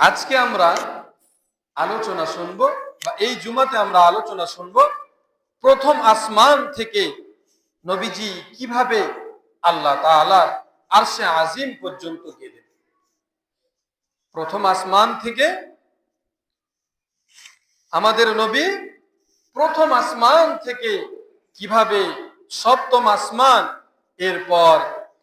আজকে আমরা আলোচনা শুনব বা এই জুমাতে আমরা আলোচনা শুনব প্রথম আসমান থেকে নবীজি কীভাবে আল্লাহ তাআলা আরশে আজিম পর্যন্ত গেলেন। প্রথম আসমান থেকে আমাদের নবী প্রথম আসমান থেকে কীভাবে সপ্তম আসমান, এরপর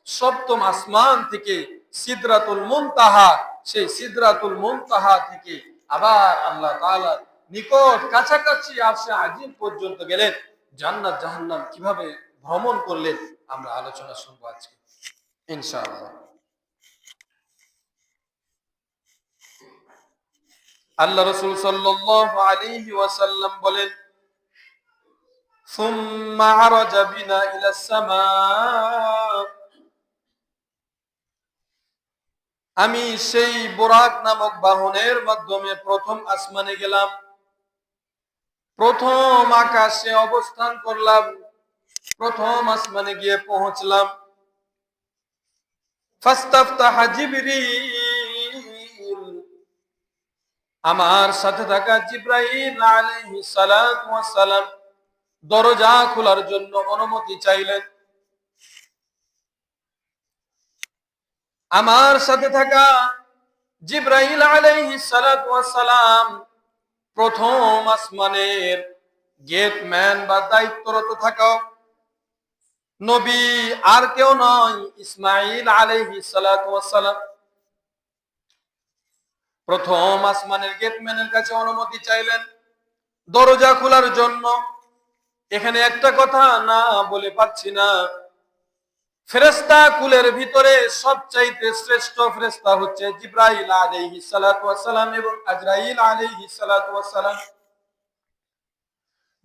সপ্তম আসমান থেকে সিদরাতুল মুনতাহা সেই সিদরাতুল মুনতাহা থেকে আবার আল্লাহ তাআলা নিকট কাছাকাছি আসে আজিম পর্যন্ত গেলেন জান্নাত জাহান্নাম কিভাবে ভ্রমণ করলেন আমরা আলোচনা শুনবো আজকে ইনশাআল্লাহ আল্লাহ রসুল সাল্লাল্লাহু আলাইহি ওয়াসাল্লাম বলেন ثم عرج بنا إلى السماء আমি সেই বোরাক নামক বাহনের মাধ্যমে প্রথম আসমানে গেলাম। প্রথম আকাশে অবস্থান করলাম। প্রথম আসমানে গিয়ে পৌঁছলাম। আমার সাথে থাকা ওয়াস দরজা খোলার জন্য অনুমতি চাইলেন। আমার সাথে থাকা সালাতু ওয়াস সালাম প্রথম আসমানের গেটম্যান বা দায়িত্বরত থাকা নবী আর কেউ নয়, ইসমাইল ওয়াস সালাম প্রথম আসমানের গেটম্যানের কাছে অনুমতি চাইলেন, দরজা খোলার জন্য। এখানে একটা কথা না বলে পাচ্ছি না। ফেরেস্তা কুলের ভিতরে সবচাইতে শ্রেষ্ঠ ফেরেস্তা হচ্ছে জিব্রাইল আলাইহিস সালাতু ওয়াস সালাম এবং আজরাইল আলাইহিস সালাতু ওয়াস সালাম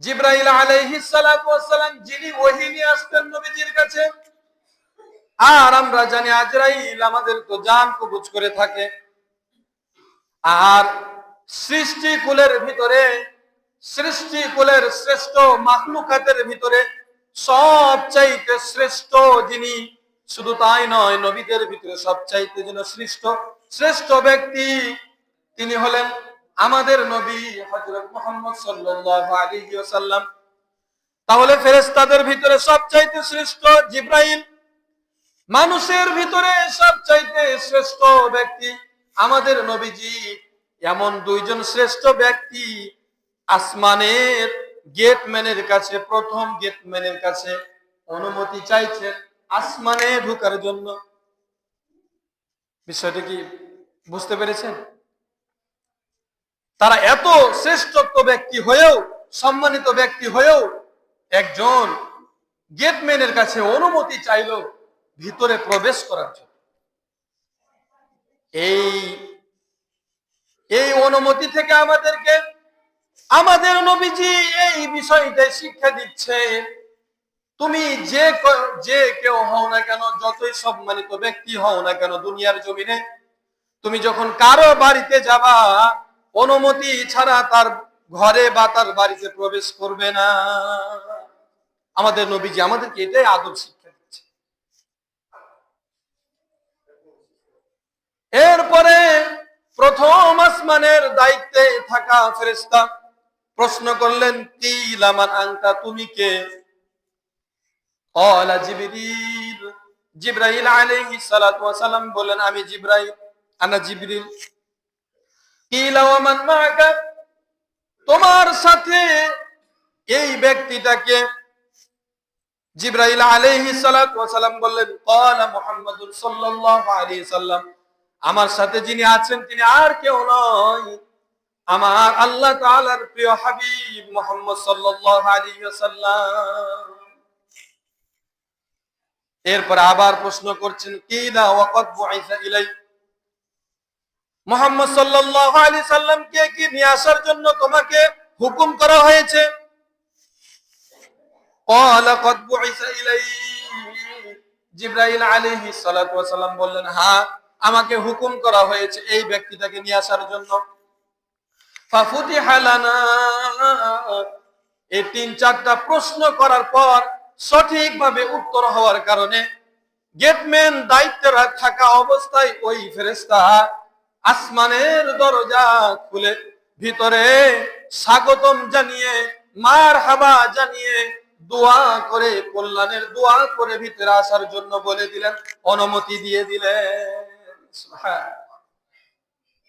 জিব্রাইল আলাইহিস সালাতু ওয়াস সালাম যিনি ওহী নিয়ে আসতেন নবীজির কাছে। আর আমরা জানি আজরাইল আমাদের তো জান কবুজ করে থাকে। আর সৃষ্টি কুলের ভিতরে, সৃষ্টি কুলের শ্রেষ্ঠ মাখলুকাতের ভিতরে সবচাইতে শ্রেষ্ঠ যিনি, শুধু তাই নয়, নবীদের ভিতরে সবচাইতে যেন শ্রেষ্ঠ শ্রেষ্ঠ ব্যক্তি তিনি হলেন আমাদের নবী হযরত মুহাম্মদ ওয়াসাল্লাম। তাহলে ফেরেশতাদের ভিতরে সবচাইতে শ্রেষ্ঠ জিব্রাইল, মানুষের ভিতরে সবচাইতে শ্রেষ্ঠ ব্যক্তি আমাদের নবীজি। এমন দুইজন শ্রেষ্ঠ ব্যক্তি আসমানের গেটম্যানের কাছে, প্রথম গেটম্যানের কাছে অনুমতি চাইছেন আসমানে ঢুকার জন্য। বিষয়টা কি বুঝতে পেরেছেন? তারা এত শ্রেষ্ঠত্ব ব্যক্তি হয়েও, সম্মানিত ব্যক্তি হয়েও একজন গেটম্যানের কাছে অনুমতি চাইল ভিতরে প্রবেশ করার জন্য। এই এই অনুমতি থেকে আমাদেরকে আমাদের নবীজি এই বিষয়টা শিক্ষা দিচ্ছে। তুমি যে যে কেউ হও না কেন, যতই সম্মানিত ব্যক্তি হও না কেন দুনিয়ার জমিনে, তুমি যখন কারও বাড়িতে যাবা, অনুমতি ছাড়া তার ঘরে বা তার বাড়িতে প্রবেশ করবে না। আমাদের নবীজি আমাদেরকে এটাই আদব শিক্ষা দিচ্ছে। এরপরে প্রথম আসমানের দায়িত্বে থাকা ফেরেস্তা প্রশ্ন করলেন কি লামান তুমি কে? জিবরিল আলাইহি সালাতু বলেন আমি আনা জিবরিল। কিলা ওয়া মান তোমার সাথে এই ব্যক্তিটাকে জিব্রাহিল আলাইহি সালাতু বললেন কলা মুহাম্মাদুর সাল্লাল্লাহু আলাইহি সাল্লাম, আমার সাথে যিনি আছেন তিনি আর কেউ নয়। আমার আল্লাহ তালার প্রিয় হাবিব মোহাম্মদ সাল্লাল্লাহু এরপর আবার প্রশ্ন করছেন সাল্লামকে কি নিয়ে আসার জন্য তোমাকে হুকুম করা হয়েছে? ইলাই। জিব্রাইল আলাইহিস সালাতু বললেন হা আমাকে হুকুম করা হয়েছে এই ব্যক্তিটাকে নিয়ে আসার জন্য। ফাফুতিহা লানা এই তিন চারটা প্রশ্ন করার পর সঠিকভাবে উত্তর হওয়ার কারণে গেটম্যান দায়িত্বে থাকা অবস্থায় ওই ফেরেস্তা আসমানের দরজা খুলে ভিতরে স্বাগতম জানিয়ে মার হাবা জানিয়ে দোয়া করে, কল্যাণের দোয়া করে ভিতরে আসার জন্য বলে দিলেন, অনুমতি দিয়ে দিলেন সুবহান।